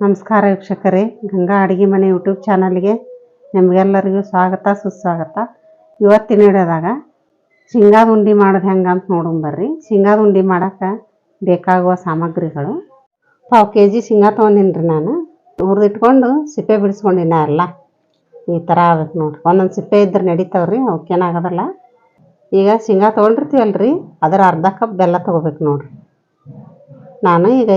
ನಮಸ್ಕಾರ ವೀಕ್ಷಕರೇ, ಗಂಗಾ ಅಡುಗೆ ಮನೆ ಯೂಟ್ಯೂಬ್ ಚಾನಲ್ಗೆ ನಿಮಗೆಲ್ಲರಿಗೂ ಸ್ವಾಗತ, ಸುಸ್ವಾಗತ. ಇವತ್ತಿನ ಹಿಡಿಯೋದಾಗ ಶೇಂಗಾದ ಉಂಡೆ ಮಾಡೋದು ಹೆಂಗೆ ಅಂತ ನೋಡೋಣ ಬರ್ರಿ. ಶೇಂಗಾದ ಉಂಡೆ ಮಾಡೋಕ್ಕೆ ಬೇಕಾಗುವ ಸಾಮಗ್ರಿಗಳು. ಪಾವು ಕೆ ಜಿ ಶೇಂಗಾ ತೊಗೊಂಡಿನಿ ರೀ ನಾನು ಹುರಿದಿಟ್ಕೊಂಡು ಸಿಪ್ಪೆ ಬಿಡಿಸ್ಕೊಂಡಿನ ಎಲ್ಲ. ಈ ಥರ ಆಗ್ಬೇಕು ನೋಡ್ರಿ. ಒಂದೊಂದು ಸಿಪ್ಪೆ ಇದ್ರೆ ನಡೀತಾವ್ರಿ, ಅವಕ್ಕೇನಾಗೋದಲ್ಲ. ಈಗ ಶೇಂಗಾ ತೊಗೊಂಡಿರ್ತೀವಲ್ಲ ರೀ ಅದರ ಅರ್ಧ ಕಪ್ ಬೆಲ್ಲ ತೊಗೋಬೇಕು ನೋಡ್ರಿ. ನಾನು ಈಗ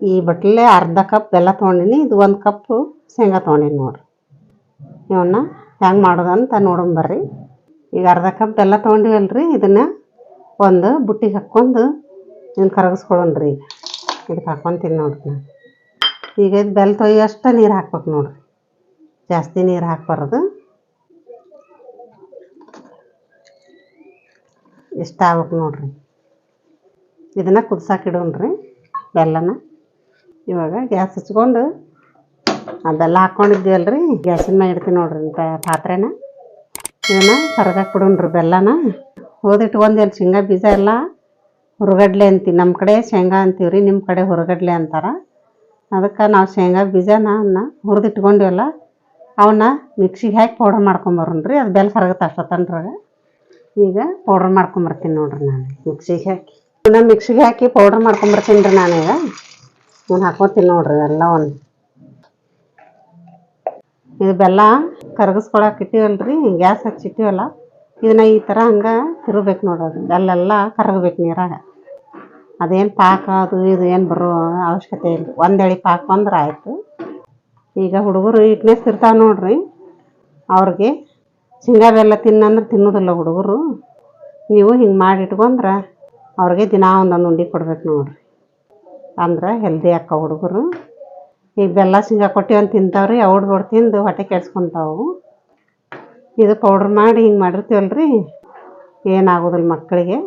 ಈ ಬಟ್ಲೆ ಅರ್ಧ ಕಪ್ ಬೆಲ್ಲ ತೊಗೊಂಡಿನಿ, ಇದು ಒಂದು ಕಪ್ಪು ಶೇಂಗಾ ತೊಗೊಂಡಿನಿ ನೋಡ್ರಿ. ಇವನ್ನ ಹೆಂಗೆ ಮಾಡೋದಂತ ನೋಡೋಣ ಬರ್ರಿ. ಈಗ ಅರ್ಧ ಕಪ್ ಬೆಲ್ಲ ತೊಗೊಂಡಿವಲ್ಲ ರೀ ಇದನ್ನು ಒಂದು ಬುಟ್ಟಿಗೆ ಹಾಕ್ಕೊಂಡು ಇದನ್ನ ಕರಗಿಸ್ಕೊಳ್ಳೋಣ ಈಗ. ಇದಕ್ಕೆ ಹಾಕ್ಕೊಂತೀನಿ ನೋಡ್ರಿ ನಾನು. ಈಗ ಇದು ಬೆಲ್ಲ ತೊಯ್ಯಷ್ಟು ನೀರು ಹಾಕ್ಬೇಕು ನೋಡ್ರಿ. ಜಾಸ್ತಿ ನೀರು ಹಾಕ್ಬಾರ್ದು. ಇಷ್ಟ ಆಗ್ಬೇಕು ನೋಡ್ರಿ. ಇದನ್ನು ಕುದ್ಸಕ್ಕೆ ರೀ ಬೆಲ್ಲನ. ಇವಾಗ ಗ್ಯಾಸ್ ಹಚ್ಕೊಂಡು ಅದೆಲ್ಲ ಹಾಕ್ಕೊಂಡಿದ್ದೀವಲ್ಲ ರೀ ಗ್ಯಾಸಿನ ಮ್ಯಾಗ ಇಡ್ತೀನಿ ನೋಡ್ರಿ ಪಾತ್ರೆನ. ಇದನ್ನ ಕೊಡೋಣ ಬಿಡೋಣ್ರಿ ಬೆಲ್ಲನ. ಅಲ್ಲಿ ಶೇಂಗಾ ಬೀಜ ಎಲ್ಲ ಹುರಗಡ್ಲೆ ಅಂತೀವಿ. ನಮ್ಮ ಕಡೆ ಶೇಂಗಾ ಅಂತೀವಿ ರೀ ನಿಮ್ಮ ಕಡೆ ಹುರಗಡ್ಲೆ ಅಂತಾರೆ. ಅದಕ್ಕೆ ನಾವು ಶೇಂಗಾ ಬೀಜನ ಅವನ್ನ ಹುರಿದಿಟ್ಕೊಂಡಿವಲ್ಲ, ಅವನ್ನ ಮಿಕ್ಸಿಗೆ ಹಾಕಿ ಪೌಡರ್ ಮಾಡ್ಕೊಂಬರೋಣ್ರಿ ಅದು ಬೆಲ್ಲ ಕರಗುತ್ತೆ ಅಷ್ಟೊತ್ತನ್ರಾಗ ಈಗ ಪೌಡ್ರ್ ಮಾಡ್ಕೊಂಬರ್ತೀನಿ ನೋಡ್ರಿ ನಾನು. ಮಿಕ್ಸಿಗೆ ಹಾಕಿ. ಇನ್ನು ಮಿಕ್ಸಿಗೆ ಹಾಕಿ ಪೌಡ್ರ್ ಮಾಡ್ಕೊಂಬರ್ತೀನಿ ರೀ ನಾನೀಗ ನಾನು ಹಾಕೋತೀನಿ ನೋಡ್ರಿ ಎಲ್ಲ ಒಂದು ಇದು ಬೆಲ್ಲ ಕರಗಿಸ್ಕೊಳಕ್ಕೆ ಇಟ್ಟಿವಲ್ಲ ರೀ ಗ್ಯಾಸ್ ಹಚ್ಚಿಟ್ಟಿವಲ್ಲ, ಇದನ್ನ ಈ ಥರ ಹಂಗೆ ತಿರುಗಬೇಕು ನೋಡ್ರಿ ಅಲ್ಲೆಲ್ಲ ಕರಗಬೇಕು ನೀರಾಗ. ಅದೇನು ಪಾಕ ಅದು ಇದು ಏನು ಬರೋ ಅವಶ್ಯಕತೆ ಇಲ್ಲ. ಒಂದೇಳಿ ಪಾಕ ಬಂದ್ರೆ ಆಯಿತು. ಈಗ ಹುಡುಗರು ವೀಕ್ನೆಸ್ ಇರ್ತಾವೆ ನೋಡ್ರಿ. ಅವ್ರಿಗೆ ಶೇಂಗಾ ಬೆಲ್ಲ ತಿನ್ನಂದ್ರೆ ತಿನ್ನೋದಿಲ್ಲ ಹುಡುಗರು. ನೀವು ಹಿಂಗೆ ಮಾಡಿ ಇಟ್ಕೊಂಡ್ರೆ ಅವ್ರಿಗೆ ದಿನ ಒಂದೊಂದು ಉಂಡೆ ಕೊಡ್ಬೇಕು ನೋಡ್ರಿ. ಅಂದ್ರೆ ಹೆಲ್ದಿ ಅಕ್ಕ ಹುಡುಗರು. ಈಗ ಬೆಲ್ಲ ಶೇಂಗಾ ಕೊಟ್ಟಿವಿ ಅಂತ ತಿಂತಾವ್ರಿ ಅವು ಹುಡುಗರು ತಿಂದು ಹೊಟ್ಟೆ ಕೆಡ್ಸ್ಕೊಂತಾವು. ಇದು ಪೌಡ್ರ್ ಮಾಡಿ ಹಿಂಗೆ ಮಾಡಿರ್ತೀವಲ್ಲ ರೀ ಏನಾಗೋದಿಲ್ಲ ಮಕ್ಕಳಿಗೆ.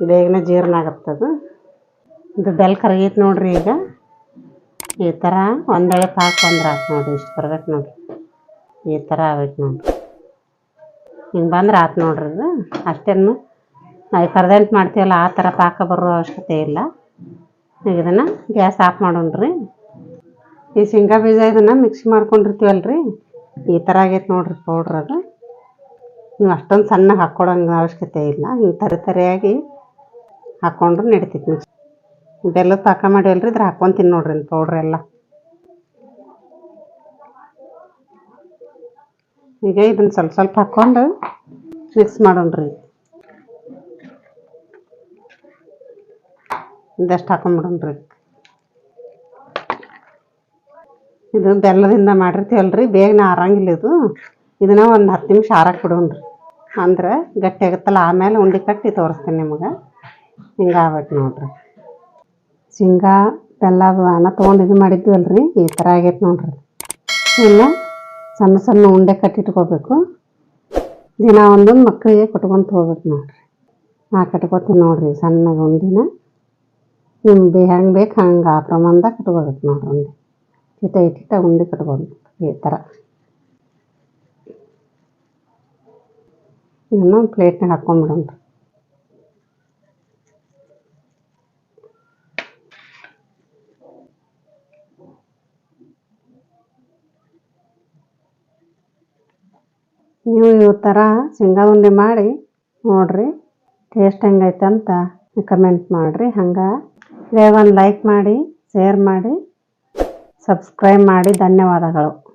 ಬೇಗನೆ ಜೀರ್ಣ ಆಗತ್ತದು. ಇದು ಬೆಲ್ಲ ಕರಗೈತೆ ನೋಡ್ರಿ ಈಗ. ಈ ಥರ ಒಂದೊಳೆ ಪಾಕ್ ಬಂದ್ರೆ ಆಯ್ತು ನೋಡಿರಿ, ಇಷ್ಟು ಬರ್ಬೇಕು ನೋಡ್ರಿ. ಈ ಥರ ಆಗ್ಬೇಕು ನೋಡ್ರಿ. ಹಿಂಗೆ ಬಂದ್ರೆ ಆಯ್ತು ನೋಡ್ರಿ ಇದು. ಅಷ್ಟೇನು ನಾವು ಕರ್ದಂಟು ಮಾಡ್ತೀವಲ್ಲ, ಆ ಥರ ಪಾಕ ಬರೋ ಅವಶ್ಯಕತೆ ಇಲ್ಲ. ಈಗ ಇದನ್ನು ಗ್ಯಾಸ್ ಆಫ್ ಮಾಡೋಣ್ರಿ. ಈ ಶೇಂಗಾ ಬೀಜ ಇದನ್ನು ಮಿಕ್ಸ್ ರೀ ಈ ಥರ ಆಗೈತೆ ನೋಡ್ರಿ ಪೌಡ್ರ್ ಅದು. ನೀವು ಅಷ್ಟೊಂದು ಸಣ್ಣ ಹಾಕ್ಕೊಡೋಂಗೆ ಅವಶ್ಯಕತೆ ಇಲ್ಲ. ಹಿಂಗೆ ತರಿ ತರಿಯಾಗಿ ಹಾಕ್ಕೊಂಡ್ರು ನಡಿತೈತಿ ಮಿಕ್ಸಿ ಬೆಲ್ಲದ ಪಾಕ ಮಾಡಿವಲ್ರಿ, ಇದ್ರ ಹಾಕ್ಕೊಂತೀನಿ ನೋಡ್ರಿ ಪೌಡ್ರ್ ಎಲ್ಲ. ಈಗ ಇದನ್ನು ಸ್ವಲ್ಪ ಸ್ವಲ್ಪ ಹಾಕ್ಕೊಂಡು ಮಿಕ್ಸ್ ಮಾಡೋಣ್ರಿ. ಇದಷ್ಟು ಹಾಕೊಂಡ್ಬಿಡೋಣ್ರಿ ಇದು ಬೆಲ್ಲದಿಂದ ಮಾಡಿರ್ತೀವಲ್ರಿ ಬೇಗನೆ ಆರಂಗಿಲ್ಲ ಇದು. ಇದನ್ನ ಒಂದು ಹತ್ತು ನಿಮಿಷ ಆರಕ್ಕೆ ರೀ ಅಂದ್ರೆ ಗಟ್ಟಿ ಆಗುತ್ತಲ್ಲ, ಆಮೇಲೆ ಉಂಡೆ ಕಟ್ಟಿ ತೋರಿಸ್ತೀನಿ ನಿಮಗೆ. ಹಿಂಗೆ ಆಗ್ಬೇಕು ನೋಡ್ರಿ. ಶೇಂಗಾ, ಬೆಲ್ಲ, ಅದು ಅನ್ನ ತೊಗೊಂಡು ಇದು ಮಾಡಿದ್ವಲ್ರಿ, ಈ ಥರ ಆಗೈತೆ ನೋಡ್ರಿ. ಇನ್ನು ಸಣ್ಣ ಸಣ್ಣ ಉಂಡೆ ಕಟ್ಟಿಟ್ಕೋಬೇಕು ದಿನ ಒಂದೊಂದು ಮಕ್ಕಳಿಗೆ ಕಟ್ಕೊಂತ ಹೋಗ್ಬೇಕು ನೋಡ್ರಿ. ನಾ ಕಟ್ಕೋತೀನಿ ನೋಡ್ರಿ ಸಣ್ಣ ಉಂಡಿನ. ನಿಮ್ಗೆ ಹೆಂಗೆ ಬೇಕು ಹಂಗೆ ಆ ಪ್ರಮಾಣದಾಗ ಕಟ್ಕೋಬೇಕು ನೋಡ್ರಿ ಉಂಡೆ ಇಟ ಇಟ್ಟಿಟ ಉಂಡೆ ಕಟ್ಕೋಬೇಕು ಈ ಥರ ಇದನ್ನು ಪ್ಲೇಟ್ನಾಗ ಹಾಕ್ಕೊಂಬಿಡೋಣ್ರಿ ನೀವು ಈ ಥರ ಶೇಂಗಾ ಉಂಡೆ ಮಾಡಿ ನೋಡ್ರಿ ಟೇಸ್ಟ್ ಹೆಂಗೈತೆ ಅಂತ ಕಮೆಂಟ್ ಮಾಡಿರಿ. ಹಂಗೆ ಒಂದು ಲೈಕ್ ಮಾಡಿ ಶೇರ್ ಮಾಡಿ ಸಬ್ಸ್ಕ್ರೈಬ್ ಮಾಡಿ. ಧನ್ಯವಾದಗಳು.